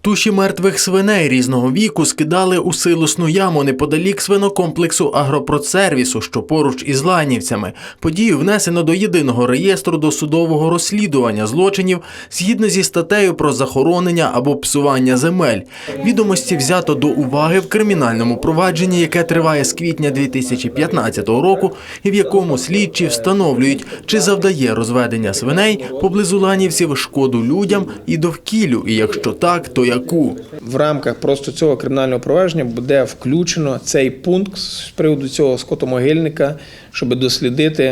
Туші мертвих свиней різного віку скидали у силосну яму неподалік свинокомплексу агропродсервісу, що поруч із Ланівцями. Подію внесено до єдиного реєстру досудового розслідування злочинів згідно зі статтею про захоронення або псування земель. Відомості взято до уваги в кримінальному провадженні, яке триває з квітня 2015 року, і в якому слідчі встановлюють, чи завдає розведення свиней поблизу Ланівців шкоду людям і довкіллю, і якщо так, то яку. В рамках просто цього кримінального провадження буде включено цей пункт з приводу цього скотомогильника, щоб дослідити.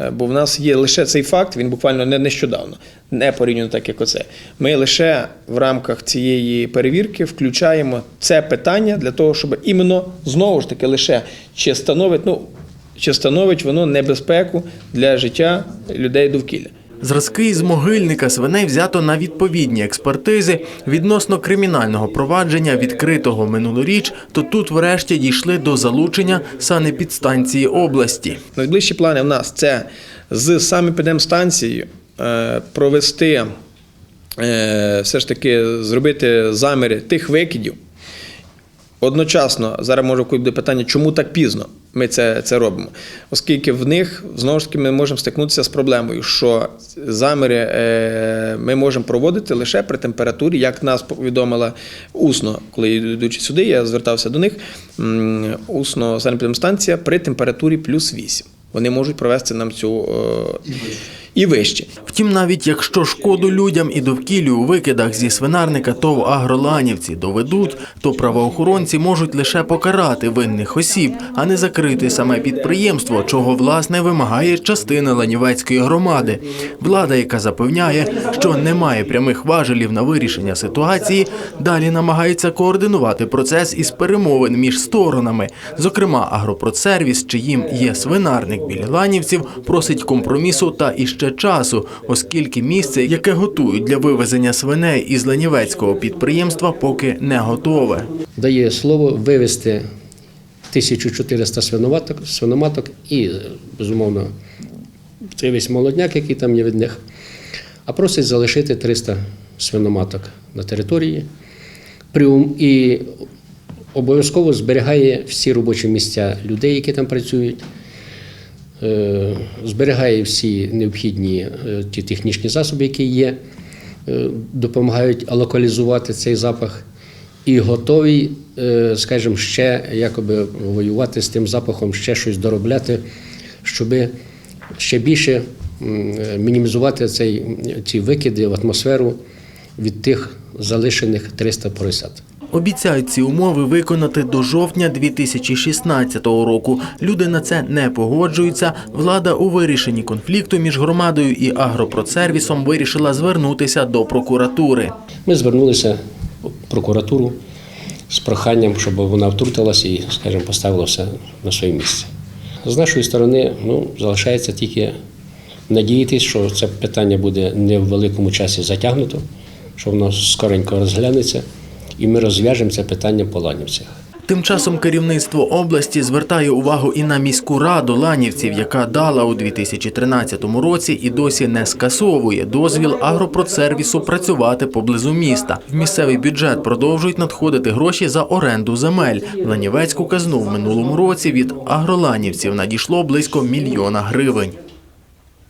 е, Бо в нас є лише цей факт, він буквально не нещодавно, не порівняно так, як оце. Ми лише в рамках цієї перевірки включаємо це питання для того, щоб іменно знову ж таки лише чи становить, ну, чи становить воно небезпеку для життя людей довкілля. Зразки із могильника свиней взято на відповідні експертизи відносно кримінального провадження, відкритого минулоріч, то тут врешті дійшли до залучення санепідстанції області. Найближчі плани в нас це з санепідемстанцією е, провести, е, все ж таки зробити заміри тих викидів. Одночасно, зараз може бути питання, чому так пізно ми це, це робимо. Оскільки в них знову ж таки ми можемо стикнутися з проблемою, що заміри е, ми можемо проводити лише при температурі, як нас повідомила усно, коли йдучи сюди, я звертався до них. Усно санепідемстанція при температурі плюс 8. Вони можуть провести нам цю е, і вище. Втім, навіть якщо шкоду людям і довкіллю у викидах зі свинарника ТОВ «Агроланівці» доведуть, то правоохоронці можуть лише покарати винних осіб, а не закрити саме підприємство, чого власне вимагає частина Ланівецької громади. Влада, яка запевняє, що немає прямих важелів на вирішення ситуації, далі намагається координувати процес із перемовин між сторонами. Зокрема, агропродсервіс, чиїм є свинарник біля Ланівців, просить компромісу та іще часу, оскільки місце, яке готують для вивезення свиней із ланівецького підприємства, поки не готове. дає слово вивезти 1400 свиноматок, свиноматок і, безумовно, цей весь молодняк, який там є від них, а просить залишити 300 свиноматок на території і обов'язково зберігає всі робочі місця людей, які там працюють. Е, зберігає всі необхідні е, ті технічні засоби, які є, е, допомагають локалізувати цей запах, і готові, е, скажімо, ще якоби воювати з тим запахом, ще щось доробляти, щоб ще більше мінімізувати цей, ці викиди в атмосферу від тих залишених 300 поросят. Обіцяють ці умови виконати до жовтня 2016 року. Люди на це не погоджуються. Влада у вирішенні конфлікту між громадою і агропродсервісом вирішила звернутися до прокуратури. Ми звернулися в прокуратуру з проханням, щоб вона втрутилася і, скажімо, поставила все на своє місце. З нашої сторони, ну, залишається тільки надіятися, що це питання буде не в великому часі затягнуто, що воно скоренько розглянеться, і ми розв'яжемо це питання по ланівцях. Тим часом керівництво області звертає увагу і на міську раду ланівців, яка дала у 2013 році і досі не скасовує дозвіл агропродсервісу працювати поблизу міста. В місцевий бюджет продовжують надходити гроші за оренду земель. В Ланівецьку казну в минулому році від агроланівців надійшло близько мільйона гривень.